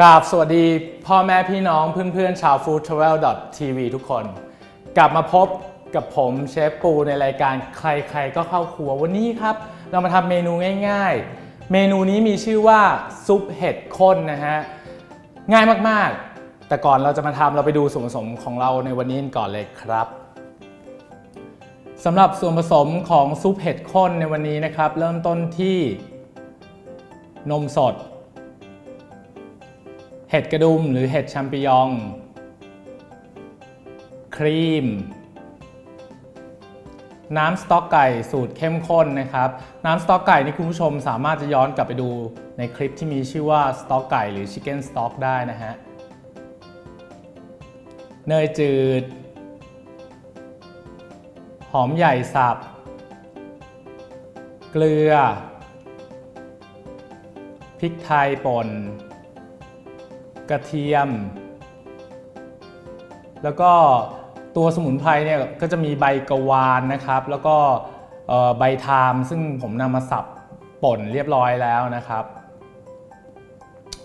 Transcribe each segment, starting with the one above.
กราบสวัสดีพ่อแม่พี่น้องเพื่อนๆชาว foodtravel.tv ทุกคน กลับมาพบกับผมเชฟปูในรายการใครๆก็เข้าครัววันนี้ครับ เรามาทำเมนูง่ายๆ เมนูนี้มีชื่อว่าซุปเห็ดข้นนะฮะง่ายมากๆ แต่ก่อนเราจะมาทำเราไปดูส่วนผสมของเราในวันนี้ก่อนเลยครับสำหรับส่วนผสมของซุปเห็ดข้นในวันนี้นะครับ เริ่มต้นที่นมสด เห็ดกระดุมหรือเห็ดแชมปิญอง ครีม น้ำสต๊อกไก่สูตรเข้มข้นนะครับ น้ำสต๊อกไก่นี่คุณผู้ชมสามารถจะย้อนกลับไปดูในคลิปที่มีชื่อว่าสต๊อกไก่หรือชิคเก้นสต๊อกได้นะฮะ เนยจืด หอมใหญ่สับ เกลือ พริกไทยป่น กระเทียม แล้วก็ตัวสมุนไพรเนี่ยก็จะมีใบกะวานนะครับ แล้วก็ใบทามซึ่งผมนำมาสับป่นเรียบร้อยแล้วนะครับ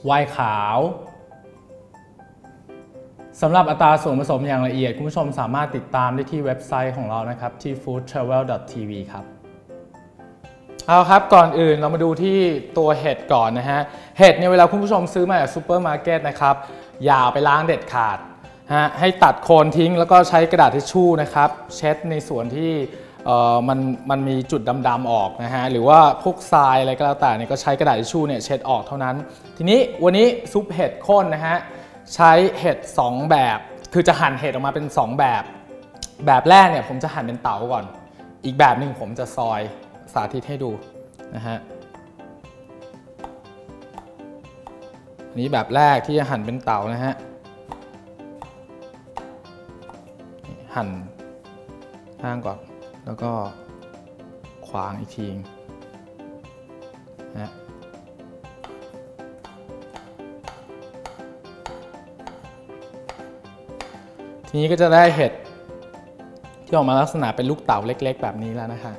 ไวน์ขาวสำหรับอัตราส่วนผสมอย่างละเอียด คุณผู้ชมสามารถติดตามได้ที่เว็บไซต์ของเรานะครับที่ foodtravel.tv ครับ เอาครับก่อนอื่นเรามาดูที่ตัวเห็ดก่อนนะฮะเห็ดเนี่ยเวลาคุณผู้ชมซื้อมาจากซูเปอร์มาร์เก็ตนะครับอย่าไปล้างเด็ดขาดฮะให้ตัดโคนทิ้งแล้วก็ใช้กระดาษทิชชู่นะครับเช็ดในส่วนที่มันมันมีจุดดำๆออกนะฮะหรือว่าพวกทรายอะไรก็แล้วแต่เนี่ยก็ใช้กระดาษทิชชู่เนี่ยเช็ดออกเท่านั้น ทีนี้วันนี้ซุปเห็ดข้นนะฮะใช้เห็ด2 แบบ คือจะหั่นเห็ดออกมาเป็น 2 แบบ แบบแรกเนี่ยผมจะหั่นเป็นเต๋าก่อน อีกแบบหนึ่งผมจะซอยาธิตให้ดูนะฮะนี้แบบแรกที่จะหั่นเป็นเต๋านะฮะหั่นห้างก่อนแล้วก็ขวางอีกทีนะทีนี้ก็จะได้เห็ดที่ออกมาลักษณะเป็นลูกเต๋าเล็ก ๆ แบบนี้แล้วนะคะ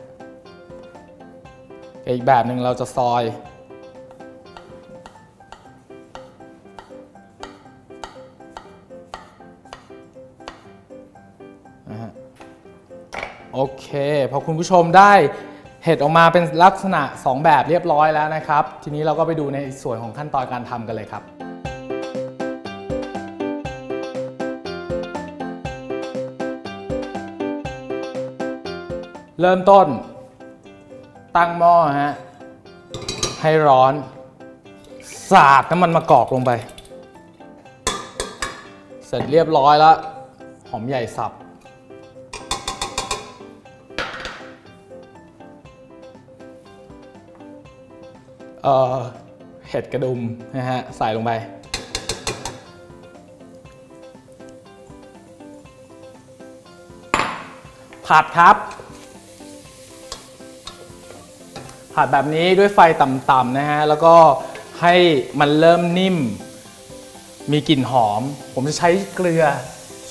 อีกแบบหนึ่งเราจะซอย โอเค พอคุณผู้ชมได้เห็ดออกมาเป็นลักษณะ 2 แบบเรียบร้อยแล้วนะครับ ทีนี้เราก็ไปดูในส่วนของขั้นตอนการทำกันเลยครับเริ่มต้น ตั้งหม้อฮะ ให้ร้อน สาดน้ำมันมะกอกลงไป เสร็จเรียบร้อยแล้ว หอมใหญ่สับ เอ่อ เห็ดกระดุมนะฮะ ใส่ลงไปผัดครับ ผัดแบบนี้ด้วยไฟต่ำๆนะฮะ แล้วก็ให้มันเริ่มนิ่ม มีกลิ่นหอม ผมจะใช้เกลือ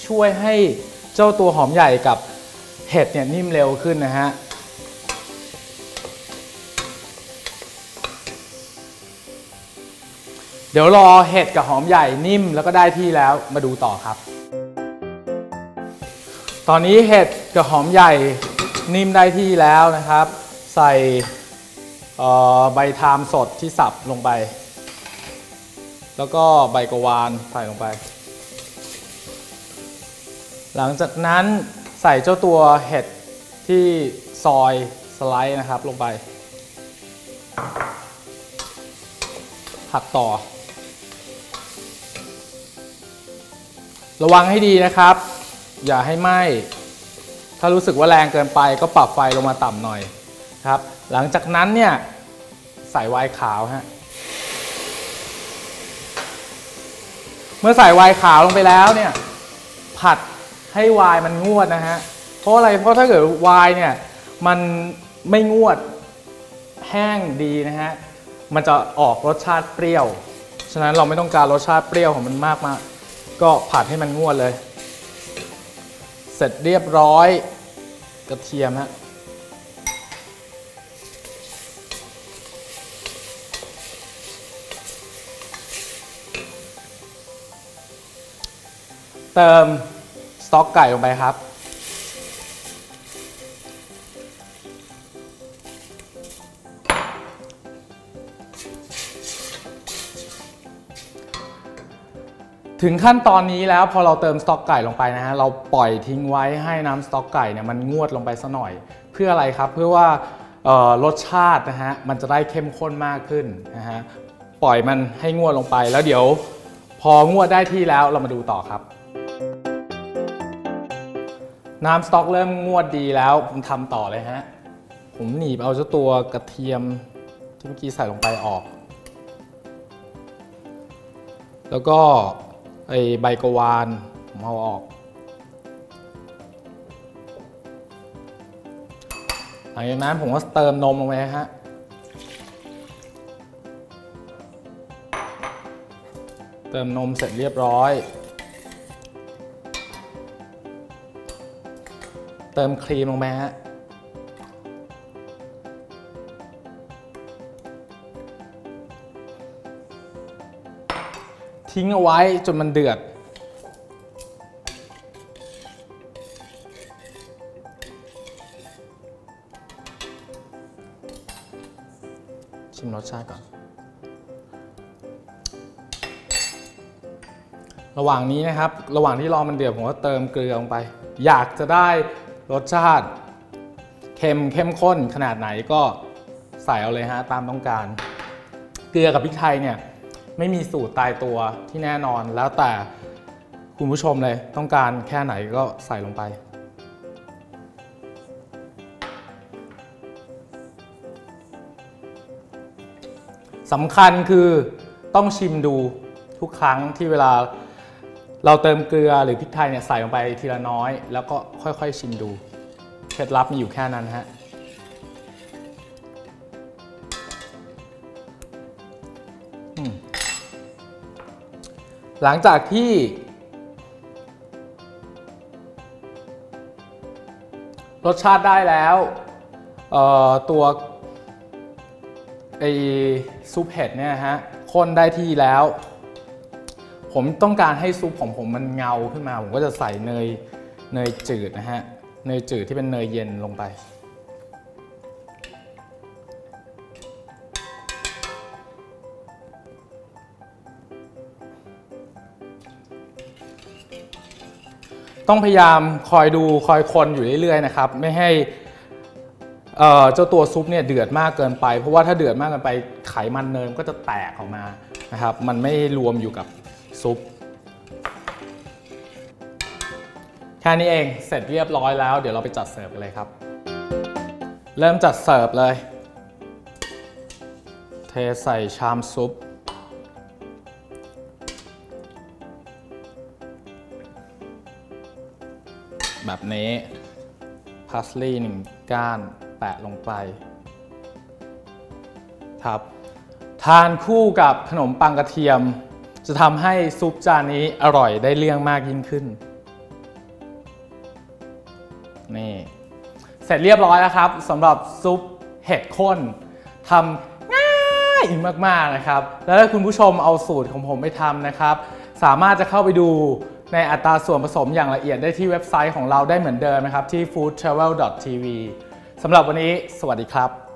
ช่วยให้เจ้าตัวหอมใหญ่กับเห็ดเนี่ยนิ่มเร็วขึ้นนะฮะเดี๋ยวรอเห็ดกับหอมใหญ่นิ่มแล้วก็ได้ที่แล้วมาดูต่อครับ ตอนนี้เห็ดกับหอมใหญ่นิ่มได้ที่แล้วนะครับ ใส่ ใบทามสดที่สับลงไป แล้วก็ใบกวานใส่ลงไป หลังจากนั้นใส่เจ้าตัวเห็ดที่ซอยสไลด์นะครับลงไป ผัดต่อ ระวังให้ดีนะครับ อย่าให้ไหม้ถ้ารู้สึกว่าแรงเกินไปก็ปรับไฟลงมาต่ำหน่อยครับ หลังจากนั้นเนี่ยใส่ไวน์ขาวฮะเมื่อใส่ไวน์ขาวลงไปแล้วเนี่ยผัดให้ไวน์มันงวดนะฮะเพราะอะไรเพราะถ้าเกิดไวน์เนี่ยมันไม่งวดแห้งดีนะฮะมันจะออกรสชาติเปรี้ยว ฉะนั้นเราไม่ต้องการรสชาติเปรี้ยวของมันมากมากก็ผัดให้มันงวดเลย เสร็จเรียบร้อยกระเทียมฮะ เติมสต๊อกไก่ลงไปครับ ถึงขั้นตอนนี้แล้วพอเราเติมสต๊อกไก่ลงไปนะฮะเราปล่อยทิ้งไว้ให้น้ำสต๊อกไก่เนี่ยมันงวดลงไปสัหน่อย เพื่ออะไรครับ เพื่อว่ารสชาตินะฮะมันจะได้เข้มข้นมากขึ้นนะฮะปล่อยมันให้งวดลงไปแล้วเดี๋ยว พองวดได้ที่แล้วเรามาดูต่อครับ น้ำสต๊อกเริ่มงวดดีแล้ว ผมทำต่อเลยฮะ ผมหนีบเอาเจ้าตัวกระเทียมที่เมื่อกี้ใส่ลงไปออก แล้วก็ไอใบกวานผมเอาออก หลังจากนั้นผมก็เติมนมลงไปฮะเติมนมเสร็จเรียบร้อย เติมครีมลงไปฮะทิ้งเอาไว้จนมันเดือด ชิมรสชาติก่อน ระหว่างนี้นะครับ ระหว่างที่รอมันเดือดผมก็เติมเกลือลงไป อยากจะได้ รสชาติเค็มเข้มข้นขนาดไหนก็ใส่เอาเลยฮะตามต้องการ เกลือกับพริกไทยเนี่ยไม่มีสูตรตายตัวที่แน่นอนแล้วแต่คุณผู้ชมเลยต้องการแค่ไหนก็ใส่ลงไป สำคัญคือต้องชิมดูทุกครั้งที่เวลา เราเติมเกลือหรือพริกไทยเนี่ยใส่ลงไปทีละน้อย แล้วก็ค่อยๆชิมดูเคล็ดลับมีอยู่แค่นั้นฮะหลังจากที่รสชาติได้แล้วเอ่อตัวไอซุปเห็ดเนี่ยฮะข้นได้ที่แล้ว ผมต้องการให้ซุปของผมมันเงาขึ้นมา ผมก็จะใส่เนยเนยจืดนะฮะเนยจืดที่เป็นเนยเย็นลงไป ต้องพยายามคอยดูคอยคนอยู่เรื่อยๆนะครับ ไม่ให้เอ่อเจ้าตัวซุปเนี่ยเดือดมากเกินไป เพราะว่าถ้าเดือดมากเกินไปไขมันเนยมันก็จะแตกออกมานะครับ มันไม่รวมอยู่กับ ซุปแค่นี้เองเสร็จเรียบร้อยแล้ว เดี๋ยวเราไปจัดเสิร์ฟกันเลยครับ เริ่มจัดเสิร์ฟเลย เทใส่ชามซุปแบบนี้พาสลีย์หนึ่งก้านแปะลงไปครับ ทานคู่กับขนมปังกระเทียม จะทำให้ซุปจานนี้อร่อยได้เรื่องมากยิ่งขึ้น นี่ เสร็จเรียบร้อยแล้วครับสำหรับซุปเห็ดข้นทำง่ายมากๆนะครับ แล้วถ้าคุณผู้ชมเอาสูตรของผมไปทำนะครับ สามารถจะเข้าไปดูในอัตราส่วนผสมอย่างละเอียดได้ที่เว็บไซต์ของเราได้เหมือนเดิมนะครับ ที่ foodtravel.tv สำหรับวันนี้ สวัสดีครับ